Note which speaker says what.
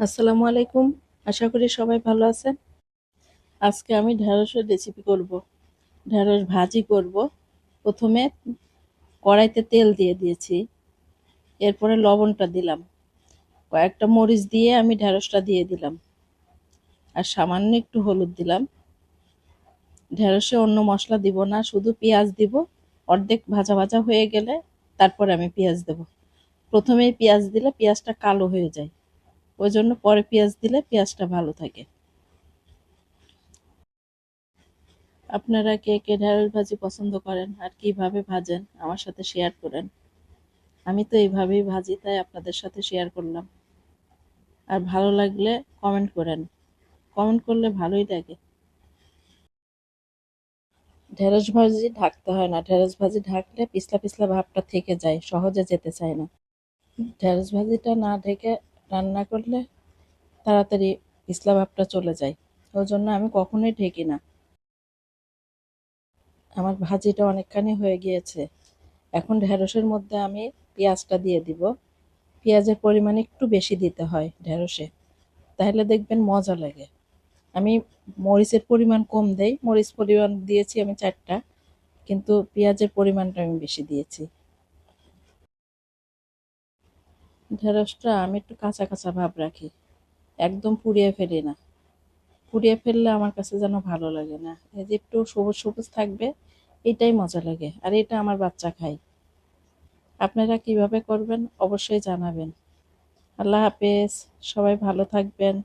Speaker 1: আসসালামু আলাইকুম। আশা করি সবাই ভালো আছেন। আজকে আমি ঢেঁড়সের রেসিপি করব। ঢেঁড়স ভাজি করব। প্রথমে কড়াইতে তেল দিয়ে দিয়েছি। এরপরে লবণটা দিলাম। কয়েকটা মরিচ দিয়ে আমি ঢেঁড়সটা দিয়ে দিলাম। আর সামান্য একটু হলুদ দিলাম। ঢেঁড়সে অন্য মশলা দিব না, শুধু পেঁয়াজ দিব। অর্ধেক ভাজা ভাজা হয়ে গেলে তারপরে আমি পেঁয়াজ দেব। প্রথমেই পেঁয়াজ দিলে পেঁয়াজটা কালো হয়ে যায়। ওই জন্য পরে পেঁয়াজ দিলে পেঁয়াজটা ভালো থাকে। আপনারা কে কে ঢেঁড়স ভাজি পছন্দ করেন আর কীভাবে ভাজেন আমার সাথে শেয়ার করেন। আমি তো এইভাবেই ভাজি, তাই আপনাদের সাথে শেয়ার করলাম। আর ভালো লাগলে কমেন্ট করেন। কমেন্ট করলে ভালোই লাগে। ঢেঁড়স ভাজি ঢাকতে হয় না। ঢেঁড়স ভাজি ঢাকলে পিছলা পিছলা ভাবটা থেকে যায়, সহজে যেতে চায় না। ঢেঁড়স ভাজিটা না ঢেকে রান্না করলে তাড়াতাড়ি পিছলা ভাবটা চলে যায়। ওই জন্য আমি কখনোই ঢেকি না। আমার ভাজিটা অনেকখানি হয়ে গিয়েছে। এখন ঢেঁড়সের মধ্যে আমি পেঁয়াজটা দিয়ে দিব। পেঁয়াজের পরিমাণ একটু বেশি দিতে হয় ঢেঁড়সে। তাহলে দেখবেন মজা লাগে। আমি মরিচের পরিমাণ কম দেই। মরিচ পরিমাণ দিয়েছি আমি চারটা। কিন্তু পেঁয়াজের পরিমাণটা আমি বেশি দিয়েছি। ঢেঁড়সটা আমি একটু কাঁচা কাঁচা ভাব রাখি। একদম পুড়িয়ে ফেলি না। পুড়িয়ে ফেললে আমার কাছে যেন ভালো লাগে না। এই যে একটু সবুজ সবুজ থাকবে, এটাই মজা লাগে। আর এটা আমার বাচ্চা খায়। আপনারা কীভাবে করবেন অবশ্যই জানাবেন। আল্লাহ হাফেজ। সবাই ভালো থাকবেন।